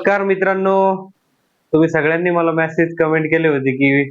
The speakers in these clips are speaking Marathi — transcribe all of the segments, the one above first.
नमस्कार मित्रांनो. तुम्ही सगळ्यांनी मला मेसेज कमेंट केले होते की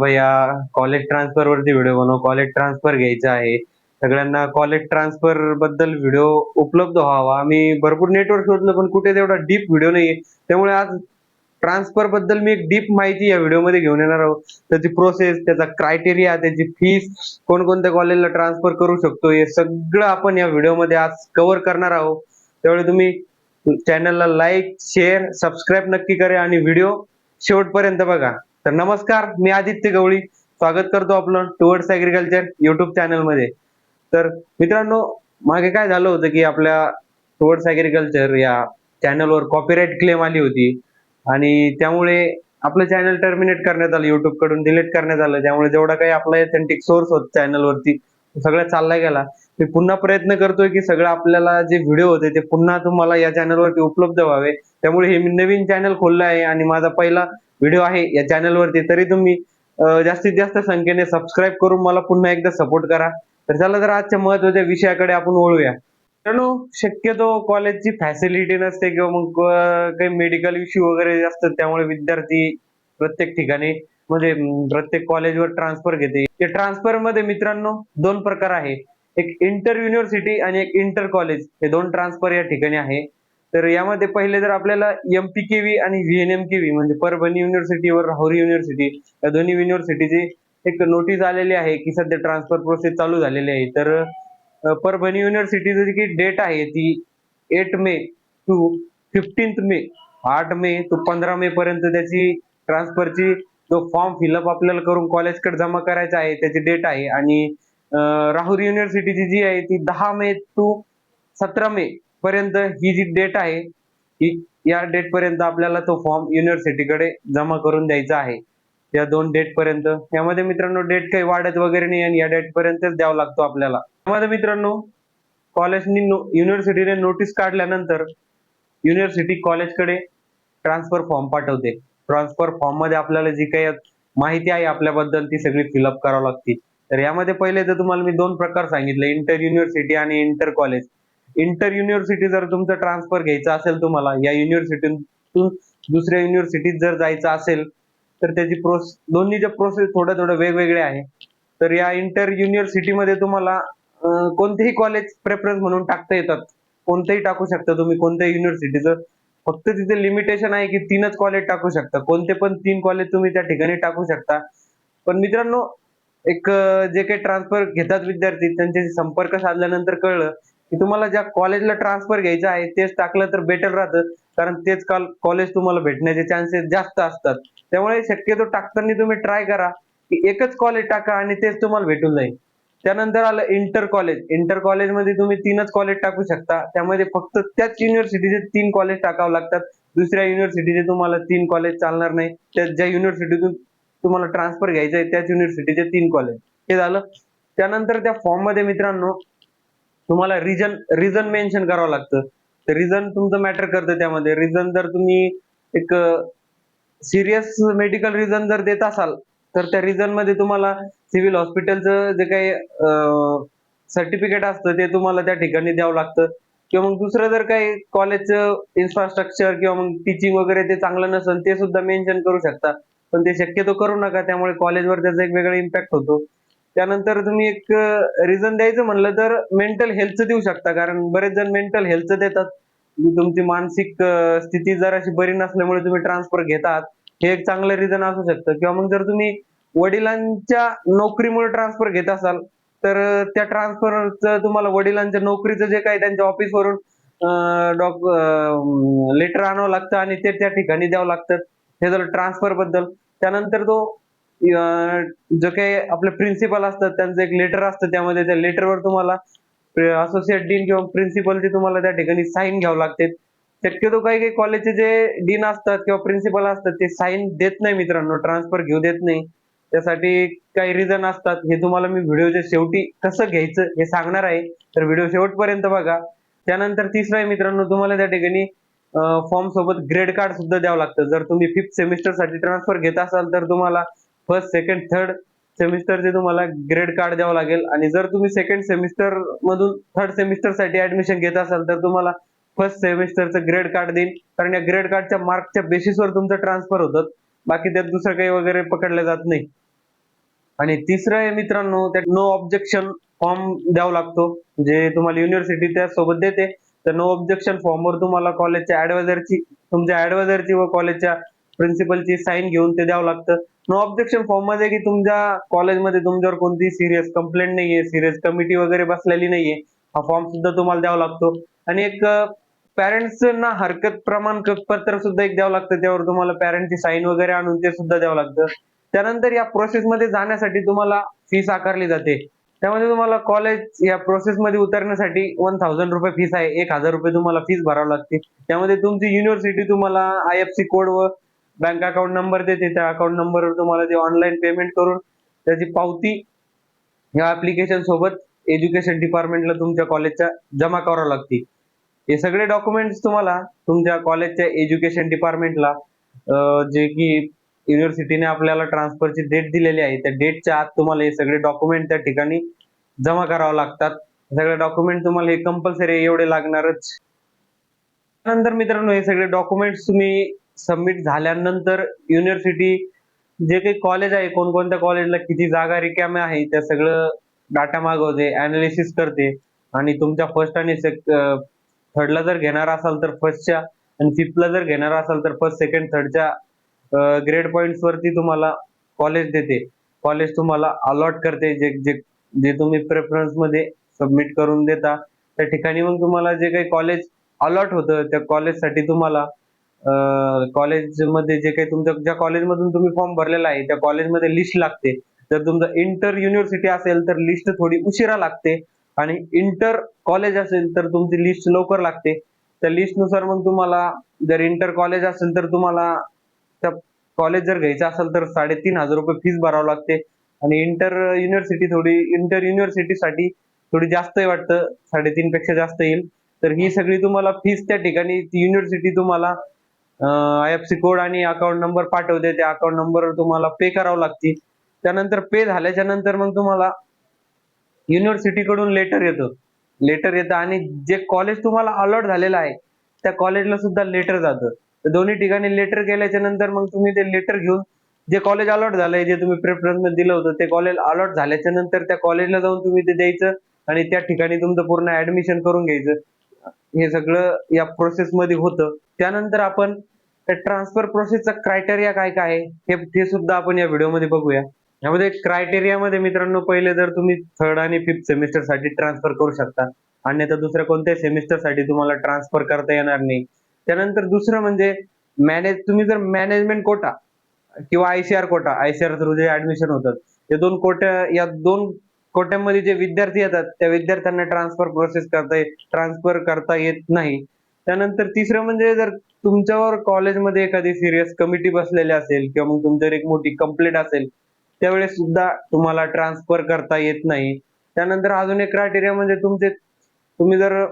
भैया कॉलेज ट्रान्सफर वरती व्हिडिओ बनव. कॉलेज ट्रान्सफर घ्यायचा आहे. सगळ्यांना कॉलेज ट्रान्सफरबद्दल व्हिडिओ उपलब्ध व्हावा. मी भरपूर नेटवर्क शोधलं पण कुठे तेवढा डीप व्हिडिओ नाहीये. त्यामुळे आज ट्रान्सफरबद्दल मी एक डीप माहिती या व्हिडिओमध्ये घेऊन येणार आहोत. त्याची प्रोसेस त्याचा क्रायटेरिया त्याची फीस कोणकोणत्या कॉलेजला ट्रान्सफर करू शकतो हे सगळं आपण या व्हिडिओमध्ये आज कव्हर करणार आहोत. त्यामुळे तुम्ही चॅनलला लाईक शेअर सबस्क्राईब नक्की करा आणि व्हिडिओ शेवटपर्यंत बघा. तर नमस्कार मी आदित्य गवळी. स्वागत करतो आपलं टुवर्ड्स ऍग्रिकल्चर युट्यूब चॅनलमध्ये तर मित्रांनो मागे काय झालं होतं की आपल्या टुवर्ड्स ऍग्रिकल्चर या चॅनलवर कॉपीराईट क्लेम आली होती. आणि त्यामुळे आपलं चॅनल टर्मिनेट करण्यात आलं युट्यूबकडून डिलीट करण्यात आलं. त्यामुळे जेवढा काही आपला एथेंटिक सोर्स होत चॅनलवरती सगळं चालला गेला. मी पुन्हा प्रयत्न करतोय की सगळं आपल्याला जे व्हिडिओ होते ते पुन्हा तुम्हाला या चॅनलवरती उपलब्ध व्हावे. त्यामुळे हे मी नवीन चॅनल खोललं आहे आणि माझा पहिला व्हिडिओ आहे या चॅनलवरती तरी तुम्ही जास्तीत जास्त संख्येने सबस्क्राईब करून मला पुन्हा एकदा सपोर्ट करा. तर चला तर आजच्या महत्त्वाच्या विषयाकडे आपण वळूया. मित्रांनो शक्यतो कॉलेजची फॅसिलिटी नसते किंवा मग काही मेडिकल इश्यू वगैरे असतात त्यामुळे विद्यार्थी प्रत्येक ठिकाणी म्हणजे प्रत्येक कॉलेजवर ट्रान्सफर घेते. या ट्रान्सफरमध्ये मित्रांनो दोन प्रकार आहे. एक इंटर युनिव्हर्सिटी आणि एक इंटर कॉलेज हे दोन ट्रान्सफर या ठिकाणी आहे. तर यामध्ये पहिले जर आपल्याला एमपीकेव्ही आणि V N M K V म्हणजे परभणी युनिव्हर्सिटी व राहुरी युनिव्हर्सिटी या दोन्ही युनिव्हर्सिटीची एक नोटीस आलेली आहे की सध्या ट्रान्सफर प्रोसेस चालू झालेली आहे. तर परभणी युनिव्हर्सिटीची जी डेट आहे ती eight May to fifteenth May आठ मे टू पंधरा मे पर्यंत त्याची ट्रान्सफरची जो फॉर्म फिलअप आपल्याला करून कॉलेजकडे जमा करायचा आहे त्याची डेट आहे. आणि राहुल राहुरी युनिव्हर्सिटीची जी आहे ती दहा मे टू सतरा मे पर्यंत ही जी डेट आहे ही या डेट पर्यंत आपल्याला तो फॉर्म युनिव्हर्सिटीकडे जमा करून द्यायचा आहे. या दोन डेट पर्यंत. यामध्ये मित्रांनो डेट काही वाढत वगैरे नाही आणि या डेट पर्यंतच द्यावा लागतो आपल्याला. त्यामध्ये मित्रांनो कॉलेजनी युनिव्हर्सिटीने नोटीस काढल्यानंतर युनिव्हर्सिटी कॉलेजकडे ट्रान्सफर फॉर्म पाठवते. ट्रान्सफर फॉर्ममध्ये आपल्याला जी काही माहिती आहे आपल्याबद्दल ती सगळी फिलअप करावी लागते. तर यामध्ये पहिले तर तुम्हाला मी दोन प्रकार सांगितले इंटर युनिव्हर्सिटी आणि इंटर कॉलेज इंटर युनिव्हर्सिटी जर तुमचं ट्रान्सफर घ्यायचं असेल तुम्हाला या युनिव्हर्सिटीतून दुसऱ्या युनिव्हर्सिटीत जर जायचं असेल तर त्याची प्रोसेस दोन्हीच्या प्रोसेस थोड्या थोड्या वेगवेगळ्या आहे. तर या इंटर युनिव्हर्सिटीमध्ये तुम्हाला कोणतेही कॉलेज प्रेफरन्स म्हणून टाकता येतात. कोणतेही टाकू शकता तुम्ही कोणत्याही युनिव्हर्सिटीचं फक्त तिथे लिमिटेशन आहे की तीनच कॉलेज टाकू शकता. कोणते पण तीन कॉलेज तुम्ही त्या ठिकाणी टाकू शकता. पण मित्रांनो एक जे काही ट्रान्सफर घेतात विद्यार्थी त्यांच्याशी संपर्क साधल्यानंतर कळलं की तुम्हाला ज्या कॉलेजला ट्रान्सफर घ्यायचं आहे तेच टाकलं तर बेटर राहतं. कारण तेच काल कॉलेज तुम्हाला भेटण्याचे चान्सेस जास्त असतात. त्यामुळे शक्यतो टाकताना तुम्ही ट्राय करा की एकच कॉलेज टाका आणि तेच तुम्हाला भेटून जाईल. त्यानंतर आलं इंटर कॉलेज इंटर कॉलेजमध्ये तुम्ही तीनच कॉलेज टाकू शकता. त्यामध्ये फक्त त्याच युनिव्हर्सिटीचे तीन कॉलेज टाकावं लागतात. दुसऱ्या युनिव्हर्सिटीचे तुम्हाला तीन कॉलेज चालणार नाही. त्या ज्या युनिव्हर्सिटीतून तुम्हाला ट्रान्सफर घ्यायचं आहे त्याच युनिव्हर्सिटीचे तीन कॉलेज हे झालं. त्यानंतर त्या फॉर्ममध्ये मित्रांनो तुम्हाला रिजन रिझन मेन्शन करावं लागतं. तर रिझन तुमचं मॅटर करतं त्यामध्ये. रिझन जर तुम्ही एक सिरियस मेडिकल रिझन जर देत असाल तर त्या रिझनमध्ये तुम्हाला सिव्हिल हॉस्पिटलचं जे काही सर्टिफिकेट असतं ते तुम्हाला त्या ठिकाणी द्यावं लागतं. किंवा मग दुसरं जर काही कॉलेजचं इन्फ्रास्ट्रक्चर किंवा मग टीचिंग वगैरे ते चांगलं नसेल ते सुद्धा मेन्शन करू शकता. पण ते शक्यतो करू नका त्यामुळे कॉलेजवर त्याचा एक वेगळा इम्पॅक्ट होतो. त्यानंतर तुम्ही एक रिझन द्यायचं म्हणलं तर मेंटल हेल्थचं देऊ शकता कारण बरेच जण मेंटल हेल्थचं देतात. म्हणजे तुमची मानसिक स्थिती जराशी बरी नसल्यामुळे तुम्ही ट्रान्सफर घेतात. हे एक चांगलं रिझन असू शकतं. किंवा मग जर तुम्ही वडिलांच्या नोकरीमुळे ट्रान्सफर घेत असाल तर त्या ट्रान्सफरचं तुम्हाला वडिलांच्या नोकरीचं जे काही त्यांच्या ऑफिसवरून डॉक लेटर आणावं लागतं आणि ते त्या ठिकाणी द्यावं लागतं. हे झालं ट्रान्सफरबद्दल. त्यानंतर तो जो काही आपले प्रिन्सिपल असतात त्यांचं एक लेटर असतं त्यामध्ये त्या लेटरवर तुम्हाला असोसिएट डीन किंवा प्रिन्सिपलची तुम्हाला त्या ठिकाणी साईन घ्यावं लागते. शक्यतो काही काही कॉलेजचे जे डीन असतात किंवा प्रिन्सिपल असतात ते साईन देत नाही मित्रांनो ट्रान्सफर घेऊ देत नाही. त्यासाठी काही रिझन असतात हे तुम्हाला मी व्हिडिओच्या शेवटी कसं घ्यायचं हे सांगणार आहे. तर व्हिडिओ शेवटपर्यंत बघा. त्यानंतर तिसरा आहे मित्रांनो तुम्हाला त्या ठिकाणी फॉर्म सोबत ग्रेड कार्ड सुद्धा द्यावं लागतं. जर तुम्ही फिफ्थ सेमिस्टरसाठी ट्रान्सफर घेत असाल तर तुम्हाला फर्स्ट सेकंड थर्ड सेमिस्टरचे तुम्हाला ग्रेड कार्ड द्यावं लागेल. आणि जर तुम्ही सेकंड सेमिस्टर मधून थर्ड सेमिस्टरसाठी ऍडमिशन घेत असाल तर तुम्हाला फर्स्ट सेमिस्टरचं ग्रेड कार्ड देईल. कारण या ग्रेड कार्डच्या मार्कच्या बेसिसवर तुमचं ट्रान्सफर होतं. बाकी त्यात दुसरं काही वगैरे पकडलं जात नाही. आणि तिसरं आहे मित्रांनो त्यात नो ऑब्जेक्शन फॉर्म द्यावा लागतो. जे तुम्हाला युनिव्हर्सिटी त्यासोबत देते. तर नो ऑब्जेक्शन फॉर्मवर तुम्हाला कॉलेजच्या ऍडवायझरची तुमच्या ऍडवायझरची व कॉलेजच्या प्रिन्सिपलची साईन घेऊन ते द्यावं लागतं. नो ऑब्जेक्शन फॉर्ममध्ये की तुमच्या कॉलेजमध्ये तुमच्यावर कोणती सिरियस कंप्लेंट नाहीये सिरियस कमिटी वगैरे बसलेली नाहीये हा फॉर्म सुद्धा तुम्हाला द्यावा लागतो. आणि एक पॅरेंट्सना हरकत प्रमाणपत्र सुद्धा एक द्यावं लागतं त्यावर तुम्हाला पॅरेंटची साईन वगैरे आणून ते सुद्धा द्यावं लागतं. त्यानंतर या प्रोसेसमध्ये जाण्यासाठी तुम्हाला फीस आकारली जाते. त्यामध्ये तुम्हाला कॉलेज या प्रोसेसमध्ये उतरण्यासाठी वन थाउजंड रुपये फीस आहे. एक हजार रुपये तुम्हाला फीस भरावी लागते त्यामध्ये तुमची युनिव्हर्सिटी तुम्हाला आय एफ सी कोड व बँक अकाउंट नंबर देते. त्या अकाउंट नंबरवर तुम्हाला ते ऑनलाईन पेमेंट करून त्याची पावती या ऍप्लिकेशन सोबत एज्युकेशन डिपार्टमेंटला तुमच्या कॉलेजच्या जमा करावं लागते हे सगळे डॉक्युमेंट्स तुम्हाला तुमच्या कॉलेजच्या एज्युकेशन डिपार्टमेंटला जे की युनिव्हर्सिटीने आपल्याला ट्रान्सफरची डेट दिलेली आहे. त्या डेटच्या आत तुम्हाला हे सगळे डॉक्युमेंट त्या ठिकाणी जमा करावं लागतात. सगळे डॉक्युमेंट तुम्हाला हे कंपल्सरी एवढे लागणारच. नंतर मित्रांनो हे सगळे डॉक्युमेंट्स तुम्ही सबमिट झाल्यानंतर युनिव्हर्सिटी जे काही कॉलेज आहे कोणकोणत्या कॉलेजला किती जागा रिकाम्या आहे त्या सगळं डाटा मागवते अनालिसिस करते. आणि तुमच्या फर्स्ट आणि थर्डला जर घेणार असाल तर फर्स्टच्या आणि फिफ्थला जर घेणार असाल तर फर्स्ट सेकंड थर्डच्या ग्रेड पॉइंट्स वरती तुम्हाला कॉलेज देते. कॉलेज तुम्हाला अलॉट करते जे जे जे तुम्ही प्रेफरन्समध्ये सबमिट करून देता. त्या ठिकाणी मग तुम्हाला जे काही कॉलेज अलॉट होतं त्या कॉलेजसाठी तुम्हाला कॉलेजमध्ये जे काही तुमच्या ज्या कॉलेजमधून तुम्ही फॉर्म भरलेला आहे त्या कॉलेजमध्ये लिस्ट लागते. जर तुमचं इंटर युनिव्हर्सिटी असेल तर लिस्ट थोडी उशिरा लागते. आणि इंटर कॉलेज असेल तर तुमची लिस्ट लवकर लागते. त्या लिस्टनुसार मग तुम्हाला जर इंटर कॉलेज असेल तर तुम्हाला त्या कॉलेज जर घ्यायचं असेल तर साडेतीन हजार रुपये फीस भरावं लागते. आणि इंटर युनिव्हर्सिटी थोडी इंटर युनिव्हर्सिटीसाठी थोडी जास्त वाटतं. साडेतीन पेक्षा जास्त येईल. तर ही सगळी तुम्हाला फीस त्या ठिकाणी युनिव्हर्सिटी तुम्हाला आय एफ सी कोड आणि अकाउंट नंबर पाठवते. त्या अकाउंट नंबरवर तुम्हाला पे करावं लागते. त्यानंतर पे झाल्याच्यानंतर मग तुम्हाला युनिव्हर्सिटीकडून लेटर येतं. लेटर येतं आणि जे कॉलेज तुम्हाला अलॉट झालेलं आहे त्या कॉलेजला सुद्धा लेटर जातं. तर दोन्ही ठिकाणी लेटर केल्याच्यानंतर मग तुम्ही ते लेटर घेऊन जे कॉलेज अलॉट झालंय जे तुम्ही प्रेफरन्समध्ये दिलं होतं ते कॉलेज अलॉट झाल्याच्यानंतर त्या कॉलेजला जाऊन तुम्ही ते द्यायचं आणि त्या ठिकाणी तुमचं पूर्ण ऍडमिशन करून घ्यायचं. हे सगळं या प्रोसेस मध्ये होतं. त्यानंतर आपण त्या ट्रान्सफर प्रोसेसचा क्रायटेरिया काय काय आहे हे ते सुद्धा आपण या व्हिडिओमध्ये बघूया. यामध्ये क्रायटेरिया मध्ये मित्रांनो पहिले जर तुम्ही थर्ड आणि फिफ्थ सेमिस्टरसाठी ट्रान्सफर करू शकता अन्यथा दुसऱ्या कोणत्याही सेमिस्टरसाठी तुम्हाला ट्रान्सफर करता येणार नाही. त्यानंतर दुसरं म्हणजे मॅनेज तुम्ही जर मॅनेजमेंट कोटा किंवा आयसीआर कोटा आयसीआर थ्रू जे ऍडमिशन होतात ते दोन कोट्या या दोन कोट्यांमध्ये जे विद्यार्थी येतात त्या विद्यार्थ्यांना ट्रान्सफर प्रोसेस करता येत ट्रान्सफर करता येत नाही. त्यानंतर तिसरं म्हणजे जर तुमच्यावर कॉलेजमध्ये एखादी सिरियस कमिटी बसलेली असेल किंवा मग तुमच्यावर एक मोठी कंप्लेंट असेल त्यावेळेस सुद्धा तुम्हाला ट्रान्सफर करता येत नाही. त्यानंतर अजून एक क्रायटेरिया म्हणजे तुमचे तुम्ही जर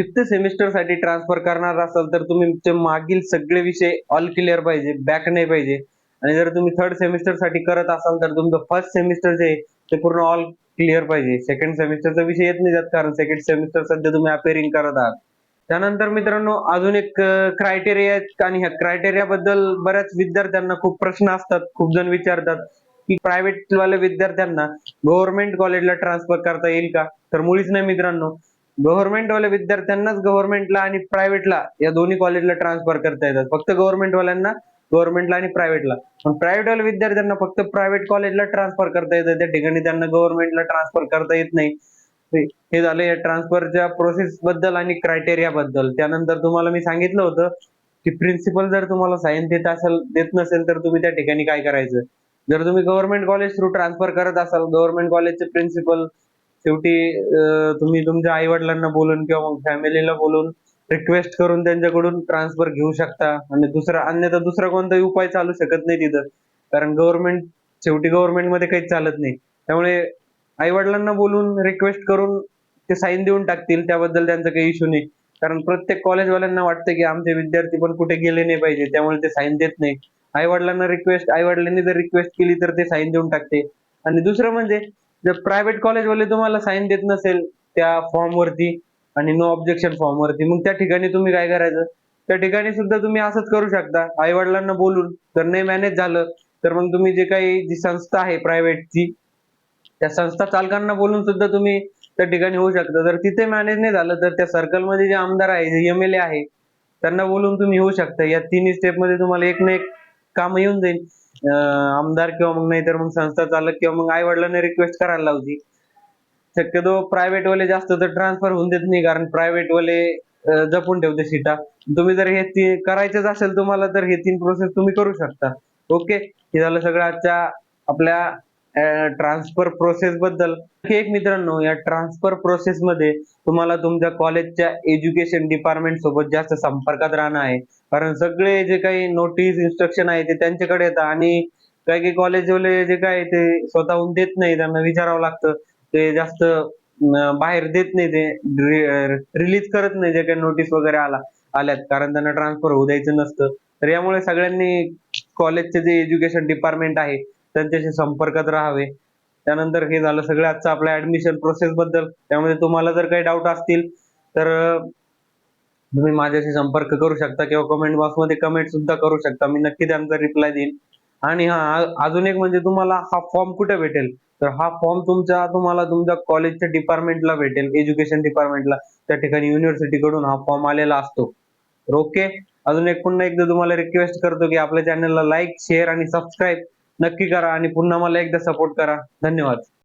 फिफ्थ सेमिस्टरसाठी ट्रान्सफर करणार असाल तर तुमचे मागील सगळे विषय ऑल क्लिअर पाहिजे बॅक नाही पाहिजे. आणि जर तुम्ही थर्ड सेमिस्टरसाठी करत असाल तर तुमचं फर्स्ट सेमिस्टर जे ते पूर्ण ऑल क्लिअर पाहिजे. सेकंड सेमिस्टरचा विषय येत नाही जात कारण सेकंड सेमिस्टर सध्या तुम्ही अपेअरिंग करत आहात. त्यानंतर मित्रांनो अजून एक क्रायटेरिया आणि ह्या क्रायटेरिया बद्दल बऱ्याच विद्यार्थ्यांना खूप प्रश्न असतात. खूप जण विचारतात की प्रायव्हेट वाले विद्यार्थ्यांना गव्हर्नमेंट कॉलेजला ट्रान्सफर करता येईल का? तर मुळीच नाही मित्रांनो. गव्हर्नमेंटवाल्या विद्यार्थ्यांनाच गव्हर्नमेंटला आणि प्रायव्हेटला या दोन्ही कॉलेजला ट्रान्सफर करता येतात. फक्त गव्हर्नमेंट वाल्यांना गव्हर्नमेंटला आणि प्रायव्हेटला. पण प्रायव्हेटवाल्या विद्यार्थ्यांना फक्त प्रायव्हेट कॉलेजला ट्रान्सफर करता येतं. त्या ठिकाणी त्यांना गव्हर्नमेंटला ट्रान्सफर करता येत नाही. हे झालं या ट्रान्सफरच्या प्रोसेस बद्दल आणि क्रायटेरिया बद्दल. त्यानंतर तुम्हाला मी सांगितलं होतं की प्रिन्सिपल जर तुम्हाला साईन देत असेल देत नसेल तर तुम्ही त्या ठिकाणी काय करायचं? जर तुम्ही गव्हर्नमेंट कॉलेज थ्रू ट्रान्सफर करत असाल गव्हर्नमेंट कॉलेजचे प्रिन्सिपल शेवटी तुम्ही तुमच्या आई वडिलांना बोलून किंवा मग फॅमिलीला बोलून रिक्वेस्ट करून त्यांच्याकडून ट्रान्सफर घेऊ शकता. आणि दुसरा अन्यथा दुसरा कोणताही उपाय चालू शकत नाही तिथं. कारण गव्हर्नमेंट शेवटी गव्हर्नमेंटमध्ये काहीच चालत नाही. त्यामुळे आई वडिलांना बोलून रिक्वेस्ट करून ते साईन देऊन टाकतील. त्याबद्दल त्यांचा काही इश्यू नाही. कारण प्रत्येक कॉलेजवाल्यांना वाटतं की आमचे विद्यार्थी पण कुठे गेले नाही पाहिजे. त्यामुळे ते साईन देत नाही. आई वडिलांना रिक्वेस्ट आई वडिलांनी जर रिक्वेस्ट केली तर ते साईन देऊन टाकते. आणि दुसरं म्हणजे जर प्रायव्हेट कॉलेजवाले तुम्हाला साईन देत नसेल त्या फॉर्म वरती आणि नो ऑब्जेक्शन फॉर्म वरती मग त्या ठिकाणी तुम्ही काय करायचं? त्या ठिकाणी सुद्धा तुम्ही असंच करू शकता. आई वडिलांना बोलून जर नाही मॅनेज झालं तर मग तुम्ही जे काही जी संस्था आहे प्रायव्हेटची त्या संस्था चालकांना बोलून सुद्धा तुम्ही त्या ठिकाणी होऊ शकता. जर तिथे मॅनेज नाही झालं तर त्या सर्कलमध्ये जे आमदार आहे जे एमएलए आहे त्यांना बोलून तुम्ही होऊ शकता. या तिन्ही स्टेपमध्ये तुम्हाला एक ना एक काम येऊन जाईल. आमदार किंवा मग नाही तर मग संस्था चालक किंवा मग आई वडिलांना रिक्वेस्ट करायला लावची शक्यतो प्रायव्हेट वाले जास्त तर ट्रान्सफर होऊन देत नाही कारण प्रायव्हेट वाले जपून ठेवते सीटा. तुम्ही जर हे करायचंच असेल तुम्हाला तर हे तीन प्रोसेस तुम्ही करू शकता. ओके हे झालं सगळं आजच्या आपल्या ट्रान्सफर प्रोसेस बद्दल. एक मित्रांनो या ट्रान्सफर प्रोसेस मध्ये तुम्हाला तुमच्या कॉलेजच्या एज्युकेशन डिपार्टमेंट सोबत जास्त संपर्कात राहणं आहे. कारण सगळे जे काही नोटीस इन्स्ट्रक्शन आहे ते त्यांच्याकडे येतात आणि काही काही कॉलेजवाले जे काय ते स्वतःहून देत नाही. त्यांना विचारावं लागतं. ते जास्त बाहेर देत नाही. ते रिलीज करत नाही जे काही नोटीस वगैरे आला आल्यात. कारण त्यांना ट्रान्सफर होऊ द्यायचं नसतं. तर यामुळे सगळ्यांनी कॉलेजचे जे एज्युकेशन डिपार्टमेंट आहे त्यांच्याशी संपर्कात राहावे. त्यानंतर हे झालं सगळं. आजचं आपल्या ऍडमिशन प्रोसेस बद्दल त्यामध्ये तुम्हाला जर काही डाऊट असतील तर तुम्ही माझ्याशी संपर्क करू शकता किंवा कमेंट बॉक्समध्ये कमेंट सुद्धा करू शकता. मी नक्की त्यांचा रिप्लाय देईन. आणि हा अजून एक म्हणजे तुम्हाला हा फॉर्म कुठे भेटेल? तर हा फॉर्म तुमच्या तुम्हाला तुमच्या कॉलेजच्या डिपार्टमेंटला भेटेल. एज्युकेशन डिपार्टमेंटला त्या ठिकाणी युनिव्हर्सिटीकडून हा फॉर्म आलेला असतो. ओके अजून एक पुन्हा एकदा तुम्हाला रिक्वेस्ट करतो की आपल्या चॅनलला लाईक शेअर आणि सबस्क्राईब नक्की करा आणि पुन्हा मला एकदा सपोर्ट करा. धन्यवाद.